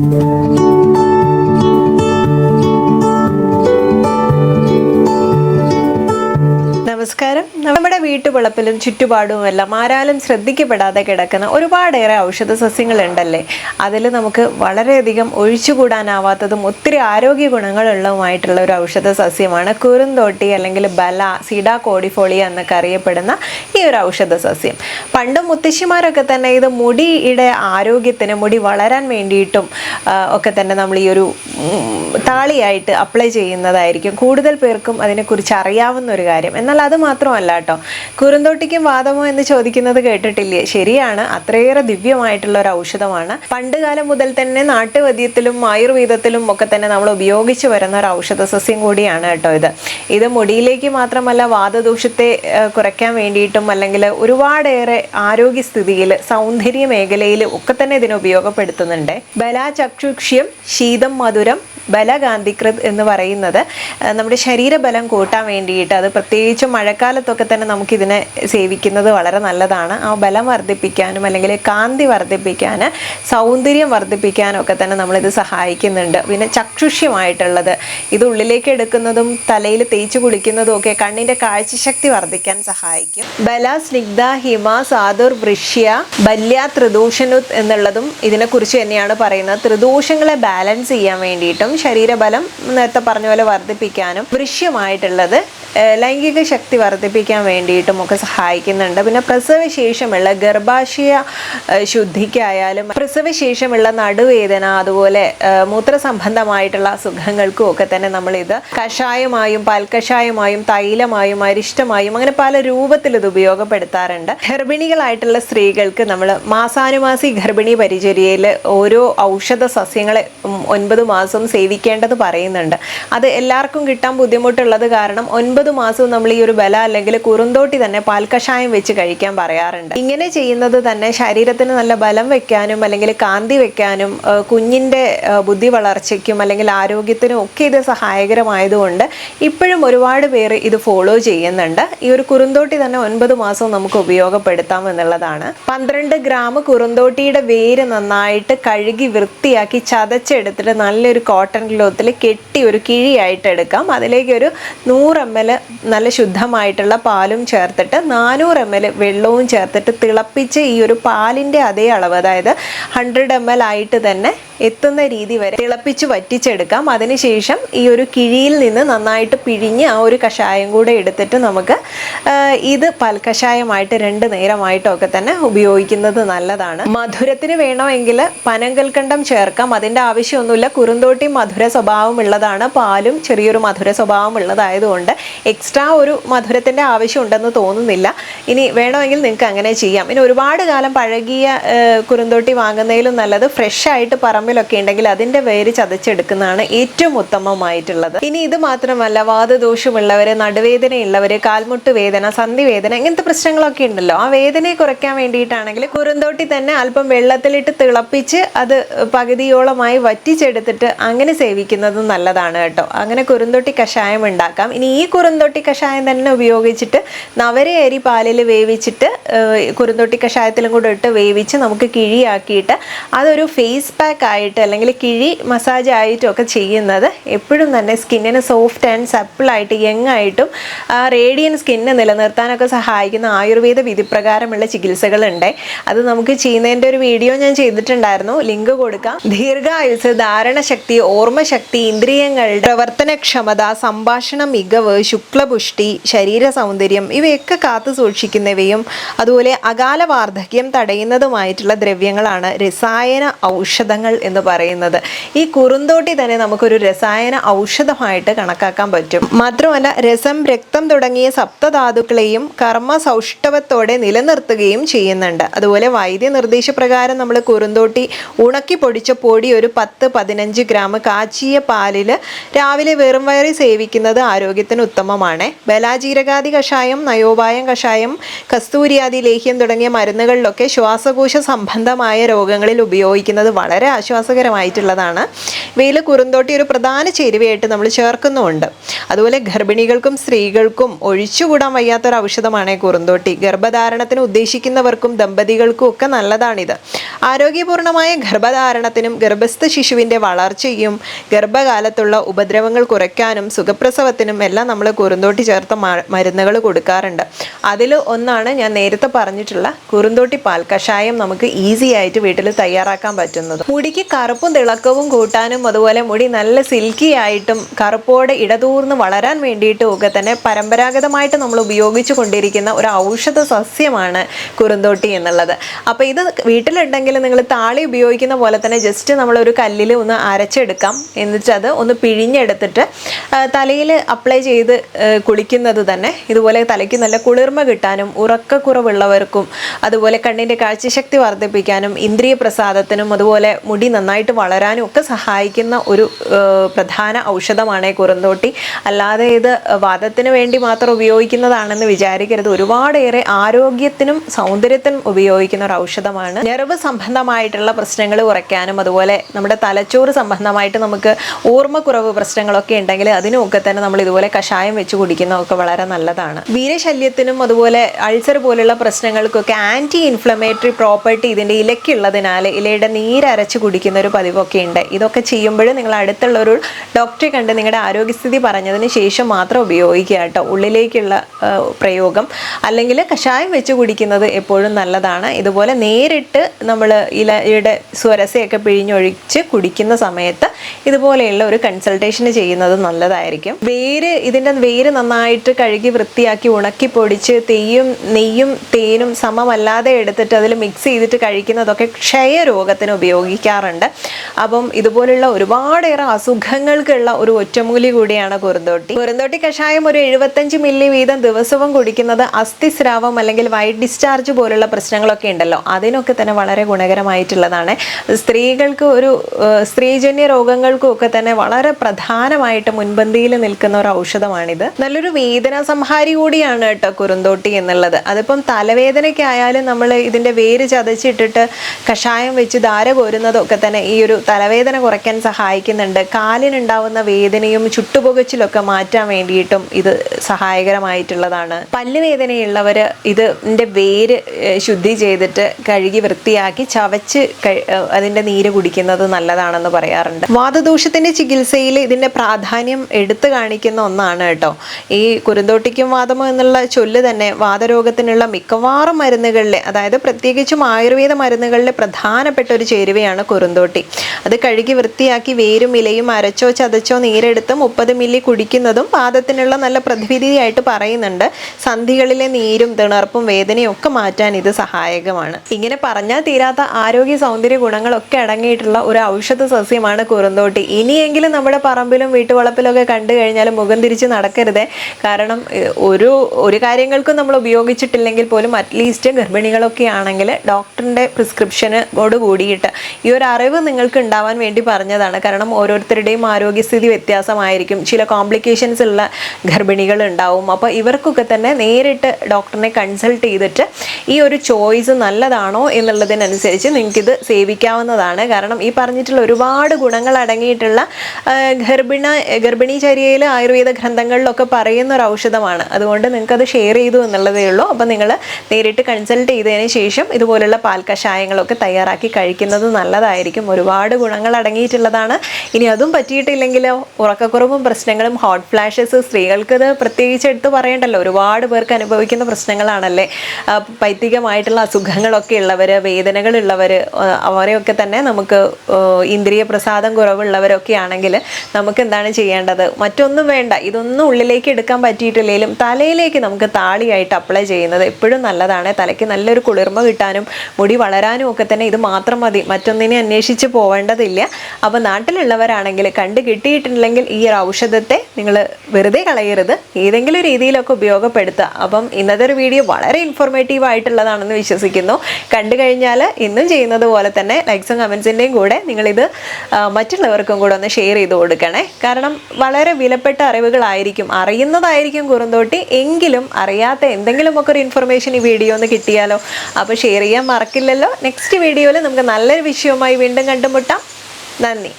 Música വീട്ടുവളപ്പിലും ചുറ്റുപാടും എല്ലാം ആരാലും ശ്രദ്ധിക്കപ്പെടാതെ കിടക്കുന്ന ഒരുപാടേറെ ഔഷധ സസ്യങ്ങൾ ഉണ്ടല്ലേ അതിൽ നമുക്ക് വളരെയധികം ഒഴിച്ചുകൂടാനാവാത്തതും ഒത്തിരി ആരോഗ്യ ഗുണങ്ങളുള്ളതുമായിട്ടുള്ള ഒരു ഔഷധ സസ്യമാണ് കുറുന്തോട്ടി അല്ലെങ്കിൽ ബല സിഡാ കോഡിഫോളിയ എന്നൊക്കെ അറിയപ്പെടുന്ന ഈ ഒരു ഔഷധ സസ്യം. പണ്ട് മുത്തശ്ശിമാരൊക്കെ തന്നെ ഇത് മുടിയുടെ ആരോഗ്യത്തിന് മുടി വളരാൻ വേണ്ടിയിട്ടും ഒക്കെ തന്നെ നമ്മൾ ഈ ഒരു താളിയായിട്ട് അപ്ലൈ ചെയ്യുന്നതായിരിക്കും. കൂടുതൽ പേർക്കും അതിനെക്കുറിച്ച് അറിയാവുന്ന ഒരു കാര്യം. എന്നാൽ അത് മാത്രമല്ല കേട്ടോ. കുറുന്തോട്ടിക്കും വാദമോ എന്ന് ചോദിക്കുന്നത് കേട്ടിട്ടില്ലേ? ശരിയാണ്. അത്രയേറെ ദിവ്യമായിട്ടുള്ള ഒരു ഔഷധമാണ്. പണ്ട് കാലം മുതൽ തന്നെ നാട്ടുവൈദ്യത്തിലും ആയുർവേദത്തിലും ഒക്കെ തന്നെ നമ്മൾ ഉപയോഗിച്ച് വരുന്ന ഒരു ഔഷധ സസ്യം കൂടിയാണ് കേട്ടോ ഇത്. ഇത് മുടിയിലേക്ക് മാത്രമല്ല വാദദോഷത്തെ കുറയ്ക്കാൻ വേണ്ടിയിട്ടും അല്ലെങ്കിൽ ഒരുപാടേറെ ആരോഗ്യസ്ഥിതിയിൽ സൗന്ദര്യ മേഖലയിൽ ഒക്കെ തന്നെ ഇതിനെ ഉപയോഗപ്പെടുത്തുന്നുണ്ട്. ബലാചക്ഷുക്ഷ്യം ശീതം മധുരം ബലകാന്തികൃത് എന്ന് പറയുന്നത് നമ്മുടെ ശരീരബലം കൂട്ടാൻ വേണ്ടിയിട്ട് അത് പ്രത്യേകിച്ച് മഴക്കാലത്തൊക്കെ തന്നെ നമുക്കിതിനെ സേവിക്കുന്നത് വളരെ നല്ലതാണ്. ആ ബലം വർദ്ധിപ്പിക്കാനും അല്ലെങ്കിൽ കാന്തി വർദ്ധിപ്പിക്കാൻ സൗന്ദര്യം വർദ്ധിപ്പിക്കാനും ഒക്കെ തന്നെ നമ്മളിത് സഹായിക്കുന്നുണ്ട്. പിന്നെ ചക്ഷുഷ്യമായിട്ടുള്ളത് ഇത് ഉള്ളിലേക്ക് എടുക്കുന്നതും തലയിൽ തേച്ച് കുളിക്കുന്നതും ഒക്കെ കണ്ണിന്റെ കാഴ്ചശക്തി വർദ്ധിക്കാൻ സഹായിക്കും. ബല സ്നിഗ്ധ ഹിമ സാധുർ വൃഷ്യ ബല്യ ത്രിദൂഷനുത് എന്നുള്ളതും ഇതിനെക്കുറിച്ച് തന്നെയാണ് പറയുന്നത്. ത്രിദോഷങ്ങളെ ബാലൻസ് ചെയ്യാൻ വേണ്ടിയിട്ടും ശരീരബലം നേരത്തെ പറഞ്ഞ പോലെ വർദ്ധിപ്പിക്കാനും ദൃശ്യമായിട്ടുള്ളത് ലൈംഗിക ശക്തി വർദ്ധിപ്പിക്കാൻ വേണ്ടിയിട്ടും ഒക്കെ സഹായിക്കുന്നുണ്ട്. പിന്നെ പ്രസവശേഷമുള്ള ഗർഭാശയ ശുദ്ധിക്കായാലും പ്രസവശേഷമുള്ള നടുവേദന അതുപോലെ മൂത്ര മൂത്രസംബന്ധമായിട്ടുള്ള അസുഖങ്ങൾക്കും ഒക്കെ തന്നെ നമ്മളിത് കഷായമായും പാൽക്കഷായമായും തൈലമായും അരിഷ്ടമായും അങ്ങനെ പല രൂപത്തിൽ ഇത് ഉപയോഗപ്പെടുത്താറുണ്ട്. ഗർഭിണികളായിട്ടുള്ള സ്ത്രീകൾക്ക് നമ്മൾ മാസാനുമാസി ഗർഭിണി പരിചര്യയിൽ ഓരോ ഔഷധ സസ്യങ്ങളെ ഒൻപത് മാസം സേവിക്കേണ്ടത് പറയുന്നുണ്ട്. അത് എല്ലാവർക്കും കിട്ടാൻ ബുദ്ധിമുട്ടുള്ളത് കാരണം ഒൻപത് മാസവും നമ്മൾ ഈ ഒരു ബല അല്ലെങ്കിൽ കുറുന്തോട്ടി തന്നെ പാൽക്കഷായം വെച്ച് കഴിക്കാൻ പറയാറുണ്ട്. ഇങ്ങനെ ചെയ്യുന്നത് തന്നെ ശരീരത്തിന് നല്ല ബലം വെക്കാനും അല്ലെങ്കിൽ കാന്തി വെക്കാനും കുഞ്ഞിന്റെ ബുദ്ധി വളർച്ചയ്ക്കും അല്ലെങ്കിൽ ആരോഗ്യത്തിനും ഒക്കെ ഇത് സഹായകരമായതുകൊണ്ട് ഇപ്പോഴും ഒരുപാട് പേര് ഇത് ഫോളോ ചെയ്യുന്നുണ്ട്. ഈ ഒരു കുറുന്തോട്ടി തന്നെ ഒൻപത് മാസവും നമുക്ക് ഉപയോഗപ്പെടുത്താം എന്നുള്ളതാണ്. പന്ത്രണ്ട് ഗ്രാം കുറുന്തോട്ടിയുടെ വേര് നന്നായിട്ട് കഴുകി വൃത്തിയാക്കി ചതച്ചെടുത്തിട്ട് നല്ലൊരു കോട്ടൺ ക്ലോത്തിൽ കെട്ടി ഒരു കിഴിയായിട്ട് എടുക്കാം. അതിലേക്ക് ഒരു നൂറ് എം എൽ നല്ല ശുദ്ധമായിട്ടുള്ള പാലും ചേർത്തിട്ട് നാനൂറ് എം എൽ വെള്ളവും ചേർത്തിട്ട് തിളപ്പിച്ച് ഈ ഒരു പാലിന്റെ അതേ അളവ് അതായത് ഹൺഡ്രഡ് എം എൽ ആയിട്ട് തന്നെ എത്തുന്ന രീതി വരെ തിളപ്പിച്ച് വറ്റിച്ചെടുക്കാം. അതിനുശേഷം ഈ ഒരു കിഴിയിൽ നിന്ന് നന്നായിട്ട് പിഴിഞ്ഞ് ആ ഒരു കഷായം കൂടെ എടുത്തിട്ട് നമുക്ക് ഇത് പൽക്കഷായമായിട്ട് രണ്ട് നേരമായിട്ടൊക്കെ തന്നെ ഉപയോഗിക്കുന്നത് നല്ലതാണ്. മധുരത്തിന് വേണമെങ്കിൽ പനങ്കൽക്കണ്ടം ചേർക്കാം. അതിന്റെ ആവശ്യമൊന്നുമില്ല. കുറുന്തോട്ടി മധുര സ്വഭാവമുള്ളതാണ്. പാലും ചെറിയൊരു മധുര സ്വഭാവം ഉള്ളതായതുകൊണ്ട് എക്സ്ട്രാ ഒരു മധുരത്തിന്റെ ആവശ്യം ഉണ്ടെന്ന് തോന്നുന്നില്ല. ഇനി വേണമെങ്കിൽ നിങ്ങൾക്ക് അങ്ങനെ ചെയ്യാം. ഇനി ഒരുപാട് കാലം പഴകിയ കുരുന്തോട്ടി വാങ്ങുന്നതിലും നല്ലത് ഫ്രഷ് ആയിട്ട് പറമ്പിലൊക്കെ ഉണ്ടെങ്കിൽ അതിന്റെ വേര് ചതച്ചെടുക്കുന്നതാണ് ഏറ്റവും ഉത്തമമായിട്ടുള്ളത്. ഇനി ഇത് മാത്രമല്ല വാദദോഷമുള്ളവർ നടുവേദനയുള്ളവർ കാൽമുട്ട് വേദന സന്ധി വേദന ഇങ്ങനത്തെ പ്രശ്നങ്ങളൊക്കെ ഉണ്ടല്ലോ. ആ വേദനയെ കുറയ്ക്കാൻ വേണ്ടിയിട്ടാണെങ്കിൽ കുറുന്തോട്ടി തന്നെ അല്പം വെള്ളത്തിലിട്ട് തിളപ്പിച്ച് അത് പകുതിയോളമായി വറ്റിച്ചെടുത്തിട്ട് അങ്ങനെ സേവിക്കുന്നത് നല്ലതാണ് കേട്ടോ. അങ്ങനെ കുറുന്തോട്ടി കഷായം ഉണ്ടാക്കാം. ഇനി ഈ കുറുന്തോട്ടി കഷായം തന്നെ ഉപയോഗിച്ചിട്ട് നവരയരി പാലിൽ വേവിച്ചിട്ട് കുറുന്തൊട്ടി കഷായത്തിലും കൂടെ ഇട്ട് വേവിച്ച് നമുക്ക് കിഴിയാക്കിയിട്ട് അതൊരു ഫേസ് പാക്ക് ആയിട്ട് അല്ലെങ്കിൽ കിഴി മസാജ് ആയിട്ടും ഒക്കെ ചെയ്യുന്നത് എപ്പോഴും തന്നെ സ്കിന്നിന് സോഫ്റ്റ് ആൻഡ് സപ്പിളായിട്ട് യങ് ആയിട്ടും റേഡിയൻ സ്കിന്ന് നിലനിർത്താനൊക്കെ സഹായിക്കുന്ന ആയുർവേദ വിധിപ്രകാരമുള്ള ചികിത്സകളുണ്ട്. അത് നമുക്ക് ചെയ്യുന്നതിന്റെ ഒരു വീഡിയോ ഞാൻ ചെയ്തിട്ടുണ്ടായിരുന്നു. ലിങ്ക് കൊടുക്കാം. ദീർഘായുസ് ധാരണശക്തി ഓർമ്മശക്തി ഇന്ദ്രിയങ്ങളുടെ പ്രവർത്തനക്ഷമത സംഭാഷണ മികവ് ശുക്ലപുഷ്ടി ശരീര സൗന്ദര്യം ഇവയൊക്കെ കാത്തു സൂക്ഷിക്കുന്നവയും അതുപോലെ അകാല വാർദ്ധക്യം തടയുന്നതുമായിട്ടുള്ള ദ്രവ്യങ്ങളാണ് രസായന ഔഷധങ്ങൾ എന്ന് പറയുന്നത്. ഈ കുറുന്തോട്ടി തന്നെ നമുക്കൊരു രസായന ഔഷധമായിട്ട് കണക്കാക്കാൻ പറ്റും. മാത്രമല്ല രസം രക്തം തുടങ്ങിയ സപ്തധാതുക്കളെയും കർമ്മ സൗഷ്ഠവത്തോടെ നിലനിർത്തുകയും ചെയ്യുന്നുണ്ട്. അതുപോലെ വൈദ്യ നിർദ്ദേശപ്രകാരം നമ്മൾ കുറുന്തോട്ടി ഉണക്കി പൊടിച്ച പൊടി ഒരു പത്ത് പതിനഞ്ച് ഗ്രാം കാച്ചിയ പാലിൽ രാവിലെ വെറും വയറി സേവിക്കുന്നത് ആരോഗ്യത്തിന് ഉത്തമ ഉത്തമമാണ് ബലാജീരകാദി കഷായം നയോപായം കഷായം കസ്തൂരിയാദി ലേഹ്യം തുടങ്ങിയ മരുന്നുകളിലൊക്കെ ശ്വാസകോശ സംബന്ധമായ രോഗങ്ങളിൽ ഉപയോഗിക്കുന്നത് വളരെ ആശ്വാസകരമായിട്ടുള്ളതാണ്. ഇവയിൽ കുറുന്തോട്ടി ഒരു പ്രധാന ചേരുവയായിട്ട് നമ്മൾ ചേർക്കുന്നുമുണ്ട്. അതുപോലെ ഗർഭിണികൾക്കും സ്ത്രീകൾക്കും ഒഴിച്ചുകൂടാൻ വയ്യാത്തൊരു ഔഷധമാണ് കുറുന്തോട്ടി. ഗർഭധാരണത്തിന് ഉദ്ദേശിക്കുന്നവർക്കും ദമ്പതികൾക്കും ഒക്കെ നല്ലതാണിത്. ആരോഗ്യപൂർണമായ ഗർഭധാരണത്തിനും ഗർഭസ്ഥ ശിശുവിന്റെ വളർച്ചയും ഗർഭകാലത്തുള്ള ഉപദ്രവങ്ങൾ കുറയ്ക്കാനും സുഖപ്രസവത്തിനും എല്ലാം നമ്മൾ കുറുന്തോട്ടി ചേർത്ത മരുന്നുകൾ കൊടുക്കാറുണ്ട്. അതിൽ ഒന്നാണ് ഞാൻ നേരത്തെ പറഞ്ഞിട്ടുള്ള കുറുന്തോട്ടി പാൽ കഷായം നമുക്ക് ഈസി ആയിട്ട് വീട്ടിൽ തയ്യാറാക്കാൻ പറ്റുന്നത്. മുടിക്ക് കറുപ്പും തിളക്കവും കൂട്ടാനും അതുപോലെ മുടി നല്ല സിൽക്കി ആയിട്ടും കറുപ്പോടെ ഇടതൂർന്ന് വളരാൻ വേണ്ടിയിട്ടും ഒക്കെ തന്നെ പരമ്പരാഗതമായിട്ട് നമ്മൾ ഉപയോഗിച്ചു കൊണ്ടിരിക്കുന്ന ഒരു ഔഷധ സസ്യമാണ് കുറുന്തോട്ടി എന്നുള്ളത്. അപ്പോൾ ഇത് വീട്ടിലുണ്ടെങ്കിൽ നിങ്ങൾ താളി ഉപയോഗിക്കുന്ന പോലെ തന്നെ ജസ്റ്റ് നമ്മൾ ഒരു കല്ലിൽ ഒന്ന് അരച്ചെടുക്കാം. എന്നിട്ട് അത് ഒന്ന് പിഴിഞ്ഞെടുത്തിട്ട് തലയിൽ അപ്ലൈ ചെയ്ത് കുളിക്കുന്നത് തന്നെ. ഇതുപോലെ തലയ്ക്ക് നല്ല കുളിർമ കിട്ടാനും ഉറക്കക്കുറവുള്ളവർക്കും അതുപോലെ കണ്ണിന്റെ കാഴ്ചശക്തി വർദ്ധിപ്പിക്കാനും ഇന്ദ്രിയ പ്രസാദത്തിനും അതുപോലെ മുടി നന്നായിട്ട് വളരാനും ഒക്കെ സഹായിക്കുന്ന ഒരു പ്രധാന ഔഷധമാണ് കുറന്തോട്ടി കുറുന്തോട്ടി. അല്ലാതെ ഇത് വാദത്തിന് വേണ്ടി മാത്രം ഉപയോഗിക്കുന്നതാണെന്ന് വിചാരിക്കരുത്. ഒരുപാടേറെ ആരോഗ്യത്തിനും സൗന്ദര്യത്തിനും ഉപയോഗിക്കുന്ന ഒരു ഔഷധമാണ്. ഞരവ് സംബന്ധമായിട്ടുള്ള പ്രശ്നങ്ങൾ കുറയ്ക്കാനും അതുപോലെ നമ്മുടെ തലച്ചോറ് സംബന്ധമായിട്ട് നമുക്ക് ഓർമ്മക്കുറവ് പ്രശ്നങ്ങളൊക്കെ ഉണ്ടെങ്കിൽ അതിനുമൊക്കെ തന്നെ നമ്മൾ ഇതുപോലെ കഷായം വെച്ച് കുടിക്കുന്നതൊക്കെ വളരെ നല്ലതാണ്. വീരശല്യത്തിനും അതുപോലെ അൾസർ പോലുള്ള പ്രശ്നങ്ങൾക്കൊക്കെ ആന്റി ഇൻഫ്ലമേറ്ററി പ്രോപ്പർട്ടി ഇതിന്റെ ഇലയ്ക്കുള്ളതിനാൽ ഇലയുടെ നീരരച്ച് കുടിക്കുന്ന ഒരു പതിവൊക്കെ ഉണ്ട്. ഇതൊക്കെ ചെയ്യുമ്പോൾ നിങ്ങൾ അടുത്തുള്ള ഒരു ഡോക്ടറെ കണ്ട് നിങ്ങളുടെ ആരോഗ്യസ്ഥിതി പറഞ്ഞതിന് ശേഷം മാത്രം ഉപയോഗിക്കുക കേട്ടോ. ഉള്ളിലേക്കുള്ള പ്രയോഗം. അല്ലെങ്കിൽ കഷായം വെച്ച് കുടിക്കുന്നത് എപ്പോഴും നല്ലതാണ്. ഇതുപോലെ നേരിട്ട് നമ്മൾ ഇലയുടെ സ്വരസയൊക്കെ പിഴിഞ്ഞൊഴിച്ച് കുടിക്കുന്ന സമയത്ത് ഇതുപോലെയുള്ള ഒരു കൺസൾട്ടേഷൻ ചെയ്യുന്നത് നല്ലതായിരിക്കും. വേര് ഇതിന്റെ വേര് നന്നായിട്ട് കഴുകി വൃത്തിയാക്കി ഉണക്കി പൊടിച്ച് തെയ്യും നെയ്യും തേനും സമമല്ലാതെ എടുത്തിട്ട് അതിൽ മിക്സ് ചെയ്തിട്ട് കഴിക്കുന്നതൊക്കെ ക്ഷയരോഗത്തിന് ഉപയോഗിക്കാറുണ്ട്. അപ്പം ഇതുപോലുള്ള ഒരുപാടേറെ അസുഖങ്ങൾക്കുള്ള ഒരു ഒറ്റമൂലി കൂടിയാണ് കുറുന്തോട്ടി. കുറുന്തോട്ടി കഷായം ഒരു എഴുപത്തഞ്ച് മില്ലി വീതം ദിവസവും കുടിക്കുന്നത് അസ്ഥിസ്രാവം അല്ലെങ്കിൽ വൈറ്റ് ഡിസ്ചാർജ് പോലുള്ള പ്രശ്നങ്ങളൊക്കെ ഉണ്ടല്ലോ. അതിനൊക്കെ തന്നെ വളരെ ഗുണകരമായിട്ടുള്ളതാണ്. സ്ത്രീകൾക്ക് ഒരു സ്ത്രീജന്യ രോഗങ്ങൾക്കും ഒക്കെ തന്നെ വളരെ പ്രധാനമായിട്ട് മുൻപന്തിയിൽ നിൽക്കുന്ന ഒരു ഔഷധമാണിത്. നല്ലൊരു വേദന സംഹാരി കൂടിയാണ് കേട്ടോ കുറുന്തോട്ടി എന്നുള്ളത്. അതിപ്പം തലവേദനയ്ക്ക് ആയാലും നമ്മൾ ഇതിന്റെ വേര് ചതച്ചിട്ടിട്ട് കഷായം വെച്ച് ധാര കോരുന്നതൊക്കെ തന്നെ ഈ ഒരു തലവേദന കുറയ്ക്കാൻ സഹായിക്കുന്നുണ്ട്. കാലിനുണ്ടാവുന്ന വേദനയും ചുട്ടുപുകച്ചിലൊക്കെ മാറ്റാൻ വേണ്ടിയിട്ടും ഇത് സഹായകരമായിട്ടുള്ളതാണ്. പല്ലുവേദനയുള്ളവർ ഇതിന്റെ വേര് ശുദ്ധി ചെയ്തിട്ട് കഴുകി വൃത്തിയാക്കി ചവച്ച് അതിന്റെ നീര് കുടിക്കുന്നത് നല്ലതാണെന്ന് പറയാറുണ്ട്. വാദദോഷത്തിന്റെ ചികിത്സയിൽ ഇതിന്റെ പ്രാധാന്യം എടുത്തു കാണിക്കുന്ന ഒന്നാണ് കേട്ടോ. ഈ കുരുന്തോട്ടിക്കും വാദമോ എന്നുള്ള ചൊല്ല് തന്നെ വാദരോഗത്തിനുള്ള മിക്കവാറും മരുന്നുകളിലെ അതായത് പ്രത്യേകിച്ചും ആയുർവേദ മരുന്നുകളിലെ പ്രധാനപ്പെട്ട ഒരു ചേരുവയാണ് കുരുന്തോട്ടി. അത് കഴുകി വൃത്തിയാക്കി വേരും ഇലയും അരച്ചോ ചതച്ചോ നീരെടുത്ത് മുപ്പത് മില്ലി കുടിക്കുന്നതും വാദത്തിനുള്ള നല്ല പ്രതിവിധിയായിട്ട് പറയുന്നുണ്ട്. സന്ധികളിലെ നീരും തിണർപ്പും വേദനയും ഒക്കെ മാറ്റാൻ ഇത് സഹായകമാണ്. ഇങ്ങനെ പറഞ്ഞാൽ തീരാത്ത ആരോഗ്യ സൗന്ദര്യ ഗുണങ്ങളൊക്കെ അടങ്ങിയിട്ടുള്ള ഒരു ഔഷധ സസ്യമാണ് കുറുന്തോട്ടി. ഇനിയെങ്കിലും നമ്മുടെ പറമ്പിലും വീട്ടുവളപ്പിലൊക്കെ കണ്ടു കഴിഞ്ഞാൽ മുഖം തിരിച്ച് നടക്കരുതേ. കാരണം ഒരു ഒരു കാര്യങ്ങൾക്കും നമ്മൾ ഉപയോഗിച്ചിട്ടില്ലെങ്കിൽ പോലും അറ്റ്ലീസ്റ്റ് ഗർഭിണികളൊക്കെ ആണെങ്കിൽ ഡോക്ടറിന്റെ പ്രിസ്ക്രിപ്ഷനോട് കൂടിയിട്ട് ഈ ഒരു അറിവ് നിങ്ങൾക്ക് ഉണ്ടാവാൻ വേണ്ടി പറഞ്ഞതാണ്. കാരണം ഓരോരുത്തരുടെയും ആരോഗ്യസ്ഥിതി വ്യത്യാസമായിരിക്കും. ചില കോംപ്ലിക്കേഷൻസ് ഉള്ള ഗർഭിണികൾ ഉണ്ടാവും. അപ്പോൾ ഇവർക്കൊക്കെ തന്നെ നേരിട്ട് ഡോക്ടറിനെ കൺസൾട്ട് ചെയ്തിട്ട് ഈ ഒരു ചോയ്സ് നല്ലതാണോ എന്നുള്ളതിനനുസരിച്ച് നിങ്ങൾക്കിത് സേവിക്കാവുന്നതാണ്. കാരണം ഈ പറഞ്ഞിട്ടുള്ള ഒരുപാട് ഗുണങ്ങൾ അടങ്ങിയിട്ടുള്ള ഗർഭിണ ഗർഭിണ ഗർഭിണീചര്യയിൽ ആയുർവേദ ഗ്രന്ഥങ്ങളിലൊക്കെ പറയുന്ന ഒരു ഔഷധമാണ്. അതുകൊണ്ട് നിങ്ങൾക്കത് ഷെയർ ചെയ്തു എന്നുള്ളതേ ഉള്ളൂ. അപ്പം നിങ്ങൾ നേരിട്ട് കൺസൾട്ട് ചെയ്തതിന് ശേഷം ഇതുപോലുള്ള പാൽ കഷായങ്ങളൊക്കെ തയ്യാറാക്കി കഴിക്കുന്നത് നല്ലതായിരിക്കും. ഒരുപാട് ഗുണങ്ങൾ അടങ്ങിയിട്ടുള്ളതാണ്. ഇനി അതും പറ്റിയിട്ടില്ലെങ്കിലോ? ഉറക്കക്കുറവും പ്രശ്നങ്ങളും ഹോട്ട് ഫ്ലാഷസ് സ്ത്രീകൾക്ക് ഇത് പ്രത്യേകിച്ച് എടുത്ത് പറയണ്ടല്ലോ. ഒരുപാട് പേർക്ക് അനുഭവിക്കുന്ന പ്രശ്നങ്ങളാണല്ലേ? പൈത്തികമായിട്ടുള്ള അസുഖങ്ങളൊക്കെ ഉള്ളവർ വേദനകളുള്ളവർ അവരെയൊക്കെ തന്നെ നമുക്ക് ഇന്ദ്രിയ പ്രസാദം കുറവുള്ളവരൊക്കെ ആണെങ്കിൽ നമുക്ക് എന്താണ് ചെയ്യേണ്ടത്? മറ്റൊന്നും വേണ്ട. ഇതൊന്നും ഉള്ളിലേക്ക് എടുക്കാൻ പറ്റിയിട്ടില്ലെങ്കിലും തലയിലേക്ക് നമുക്ക് താളിയായിട്ട് അപ്ലൈ ചെയ്യുന്നത് എപ്പോഴും നല്ലതാണ്. തലയ്ക്ക് നല്ലൊരു കുളിർമ കിട്ടാനും മുടി വളരാനും ഒക്കെ തന്നെ ഇത് മാത്രം മതി. മറ്റൊന്നിനെ അന്വേഷിച്ച് പോവേണ്ടതില്ല. അപ്പോൾ നാട്ടിലുള്ളവരാണെങ്കിൽ കണ്ടു കിട്ടിയിട്ടില്ലെങ്കിൽ ഈ ഒരു ഔഷധത്തെ നിങ്ങൾ വെറുതെ കളയരുത്. ഏതെങ്കിലും രീതിയിലൊക്കെ ഉപയോഗപ്പെടുത്തുക. അപ്പം ഇന്നത്തെ ഒരു വീഡിയോ വളരെ ഇൻഫോർമേറ്റീവ് ആയിട്ടുള്ളതാണെന്ന് വിശ്വസിക്കുന്നു. കണ്ടു കഴിഞ്ഞാൽ ഇന്നും ചെയ്യുന്നത് പോലെ തന്നെ ലൈക്സും കമൻസിന്റെയും കൂടെ നിങ്ങളിത് മറ്റുള്ളവർക്കും കൂടെ ഒന്ന് ഷെയർ ചെയ്ത് കൊടുക്കണേ. കാരണം വളരെ വിലപ്പെട്ട അറിവുകളായിരിക്കും. അറിയുന്നതായിരിക്കും കുറുന്തോട്ടി. എങ്കിലും അറിയാത്ത എന്തെങ്കിലുമൊക്കെ ഒരു ഇൻഫർമേഷൻ ഈ വീഡിയോ ഒന്ന് കിട്ടിയാലോ? അപ്പോൾ ഷെയർ ചെയ്യാൻ മറക്കില്ലല്ലോ. നെക്സ്റ്റ് വീഡിയോയിൽ നമുക്ക് നല്ലൊരു വിഷയവുമായി വീണ്ടും കണ്ടുമുട്ടാം. നന്ദി.